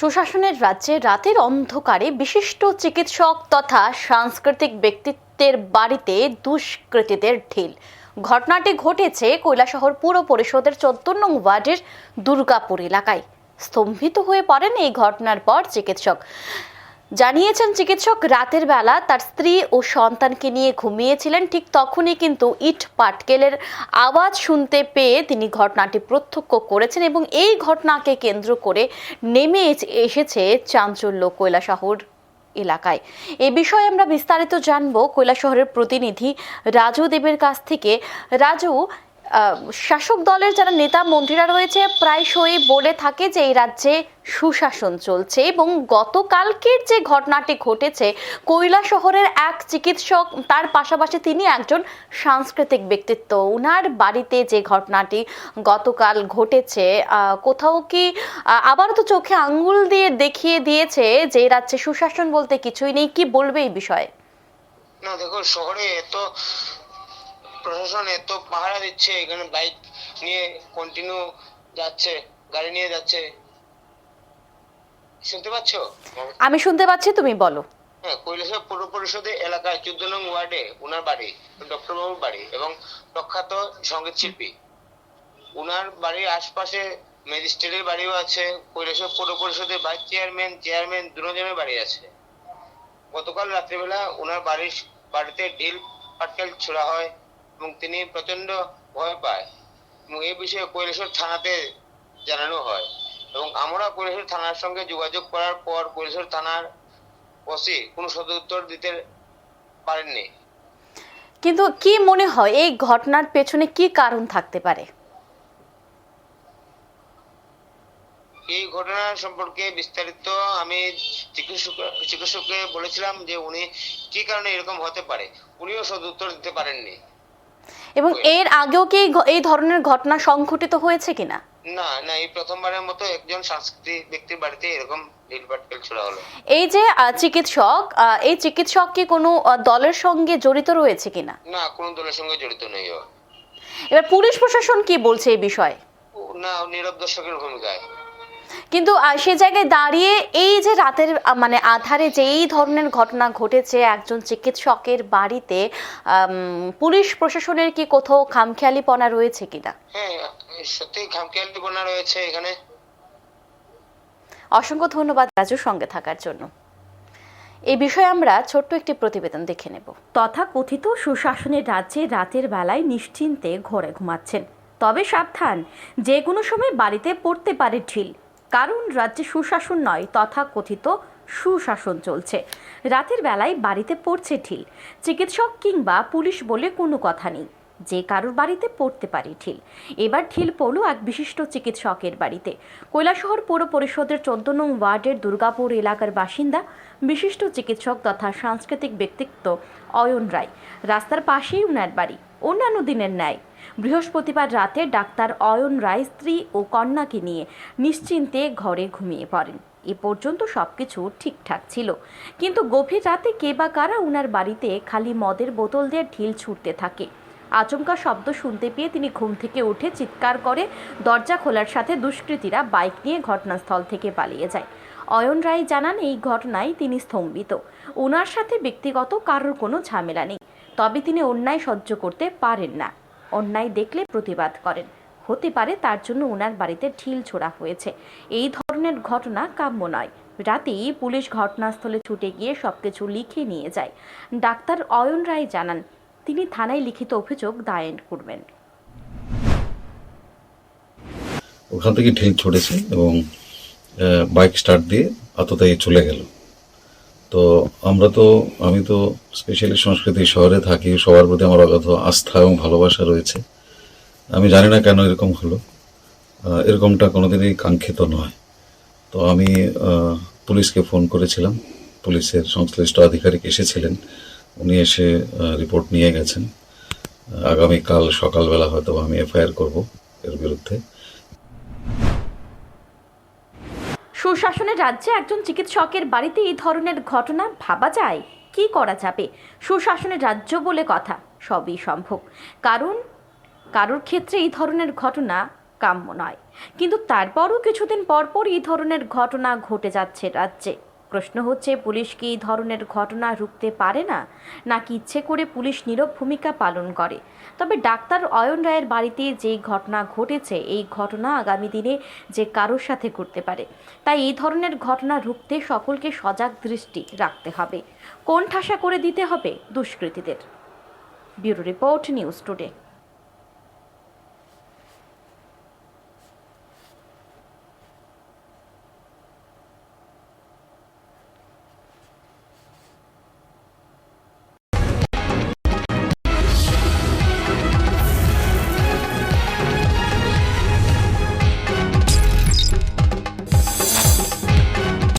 সুশাসনের রাজ্যে রাতের অন্ধকারে বিশিষ্ট চিকিৎসক তথা সাংস্কৃতিক ব্যক্তিত্বের বাড়িতে দুষ্কৃতীদের ঢিল। ঘটনাটি ঘটেছে কৈলাসহর পুর পরিষদের চোদ্দ নং ওয়ার্ডের দুর্গাপুর এলাকায়। স্তম্ভিত হয়ে পড়েন এই ঘটনার পর চিকিৎসক। জানিয়েছেন চিকিৎসক, রাতের বেলা তার স্ত্রী ও সন্তানকে নিয়ে ঘুমিয়েছিলেন। ঠিক তখনই কিন্তু ইট পাটকেলের আওয়াজ শুনতে পেয়ে তিনি ঘটনাটি প্রত্যক্ষ করেছেন এবং এই ঘটনাকে কেন্দ্র করে নেমে এসেছে চাঞ্চল্য কৈলাসহর এলাকায়। এ বিষয়ে আমরা বিস্তারিত জানব কৈলাসহরের প্রতিনিধি রাজু দেবের কাছ থেকে। রাজু শাসক দলের যারা নেতা, মন্ত্রীরা রয়েছে, প্রায়শই বলে থাকে যে এই রাজ্যে সুশাসন চলছে এবং গতকালকের যে ঘটনাটি ঘটেছে, কৈলা শহরের এক চিকিৎসক, তার পাশাপাশি তিনি একজন সাংস্কৃতিক ব্যক্তিত্ব। ওনার বাড়িতে যে ঘটনাটি গতকাল ঘটেছে কোথাও কি আবারও তো চোখে আঙ্গুল দিয়ে দেখিয়ে দিয়েছে যে রাজ্যে সুশাসন বলতে কিছুই নেই। কি বলবে এই বিষয়ে? না দেখো শহরে এত প্রশাসন এত পাহারা দিচ্ছে এখানে বাইক নিয়ে কন্টিনিউ যাচ্ছে গাড়ি নিয়ে যাচ্ছে। শুনতে পাচ্ছ? আমি শুনতে পাচ্ছি তুমি বলো। হ্যাঁ কৈলাসহর পৌর পরিষদের এলাকায় চোদ্দ নং ওয়ার্ডে ওনার বাড়ি ডক্টর বাবুর বাড়ি এবং প্রখ্যাত সংগীত শিল্পী। ওনার বাড়ির আশপাশে ম্যাজিস্ট্রেটের বাড়িও আছে কৈলাসহর পৌর পরিষদের ভাইস চেয়ারম্যান চেয়ারম্যান দুজনের বাড়ি আছে। গতকাল রাত্রিবেলা ওনার বাড়ির বাড়িতে ঢিল পাটকেল ছোড়া হয়। এবং তিনি প্রচণ্ড ভয় পায় এবং এই বিষয়ে কৈলাসহর থানাতে জানানো হয়। এবং আমরা কৈলাসহর থানার সঙ্গে যোগাযোগ করার পর কৈলাসহর থানার ওসি কোনো সদুত্তর দিতে পারেননি। কিন্তু কি মনে হয় এই ঘটনার পেছনে কি কারণ থাকতে পারে? এই ঘটনা সম্পর্কে বিস্তারিত আমি চিকিৎসক চিকিৎসককে বলেছিলাম যে উনি কি কারণে এরকম হতে পারে? উনিও সদুত্তর দিতে পারেননি। এবং এর আগেও কি এই ধরনের ঘটনা সংঘটিত হয়েছে কিনা? না না এই প্রথমবারের মতো একজন সাংস্কৃতিক ব্যক্তির বাড়িতে এরকম এই যে চিকিৎসক এই চিকিৎসক কি কোনো দলের সঙ্গে জড়িত রয়েছে কিনা? না কোনো দলের সঙ্গে জড়িত নেই এবার পুলিশ প্রশাসন কি বলছে এই বিষয়ে? না নীরব দর্শকের ভূমিকায়। কিন্তু সে জায়গায় দাঁড়িয়ে এই যে রাতের মানে আধারে যে এই ধরনের ঘটনা ঘটেছে একজন চিকিৎসকের বাড়িতে পুলিশ প্রশাসনের কি কোথাও খামখেয়ালিপনা রয়েছে কিনা? হ্যাঁ সত্যি খামখেয়ালিপনা রয়েছে এখানে। অসংখ্য ধন্যবাদ রাজুর সঙ্গে থাকার জন্য। এই বিষয়ে আমরা ছোট্ট একটি প্রতিবেদন দেখে নেব। তথা কথিত সুশাসনের রাজ্যে রাতের বেলায় নিশ্চিন্তে ঘরে ঘুমাচ্ছেন। তবে সাবধান যে কোনো সময় বাড়িতে পড়তে পারে ঢিল। কারণ রাজ্যে সুশাসন নয়, তথাকথিত সুশাসন চলছে। রাতের বেলায় বাড়িতে পড়ছে ঢিল। চিকিৎসক কিংবা পুলিশ বলে কোনো কথা নেই। যে কারোর বাড়িতে পড়তে পারে ঢিল। এবার ঢিল পড়ল এক বিশিষ্ট চিকিৎসকের বাড়িতে। কৈলাসহর পৌর পরিষদের চোদ্দ নং ওয়ার্ডের দুর্গাপুর এলাকার বাসিন্দা, বিশিষ্ট চিকিৎসক তথা সাংস্কৃতিক ব্যক্তিত্ব অয়ন রায়। রাস্তার পাশেই উনার বাড়ি। অন্যান্য দিনের ন্যায়। বৃহস্পতিবার রাতে ডাক্তার অয়ন রায় স্ত্রী ও কন্যাকে নিয়ে নিশ্চিন্তে ঘরে ঘুমিয়ে পড়েন। এ পর্যন্ত সব কিছু ঠিকঠাক ছিল। কিন্তু গভীর রাতে কে বা কারা উনার বাড়িতে খালি মদের বোতল দিয়ে ঢিল ছুটতে থাকে। আচমকা শব্দ শুনতে পেয়ে তিনি ঘুম থেকে উঠে চিৎকার করে দরজা খোলার সাথে দুষ্কৃতীরা বাইক নিয়ে ঘটনাস্থল থেকে পালিয়ে যায়। অয়ন রায় জানান, এই ঘটনায় তিনি স্তম্ভিত। ওনার সাথে ব্যক্তিগত কারোর কোনো ঝামেলা নেই। তবে তিনি অন্যায় সহ্য করতে পারেন না। অন্যায় দেখলে প্রতিবাদ করেন। হতে পারে তার জন্য ওনার বাড়িতে ঢিল ছোড়া হয়েছে। এই ধরনের ঘটনা কাম্য নয়। রাতেই পুলিশ ঘটনাস্থলে ছুটে গিয়ে সবকিছু লিখে নিয়ে যায়। ডাক্তার অয়ন রায় জানান, তিনি থানায় লিখিত অভিযোগ দায়ের করবেন। ওখান থেকে ঢিল ছড়েছে এবং বাইক স্টার্ট দিয়ে আততায়ী চলে গেল। তো আমরা তো, আমি তো স্পেশালি সংস্কৃতি শহরে থাকি, সবার প্রতি আমার অগাধ আস্থা এবং ভালোবাসা রয়েছে। আমি জানি না কেন এরকম হলো। এরকমটা কোনোদিনই কাঙ্ক্ষিত নয়। তো আমি পুলিশকে ফোন করেছিলাম। পুলিশের সংশ্লিষ্ট আধিকারিক এসেছিলেন। উনি এসে রিপোর্ট নিয়ে গেছেন। আগামীকাল সকালবেলা হয়তো আমি এফআইআর করব এর বিরুদ্ধে। সুশাসনের রাজ্যে একজন চিকিৎসকের বাড়িতে এই ধরনের ঘটনা ভাবা যায়? কি করা যাবে? সুশাসনের রাজ্য বলে কথা, সবই সম্ভব। কারণ, কারোর ক্ষেত্রে এই ধরনের ঘটনা কাম্য নয়। কিন্তু তারপরও কিছুদিন পরপর এই ধরনের ঘটনা ঘটে যাচ্ছে রাজ্যে। প্রশ্ন হচ্ছে, পুলিশ কি এই ধরনের ঘটনা রুখতে পারে না? নাকি ইচ্ছে করে পুলিশ নীরব ভূমিকা পালন করে? তবে ডাক্তার অয়ন রায়ের বাড়িতে যে ঘটনা ঘটেছে, এই ঘটনা আগামী দিনে যে কারোর সাথে ঘটতে পারে, তাই এই ধরনের ঘটনা রুখতে সকলকে সজাগ দৃষ্টি রাখতে হবে। কোন ঠাসা করে দিতে হবে দুষ্কৃতীদের। Bureau report news today.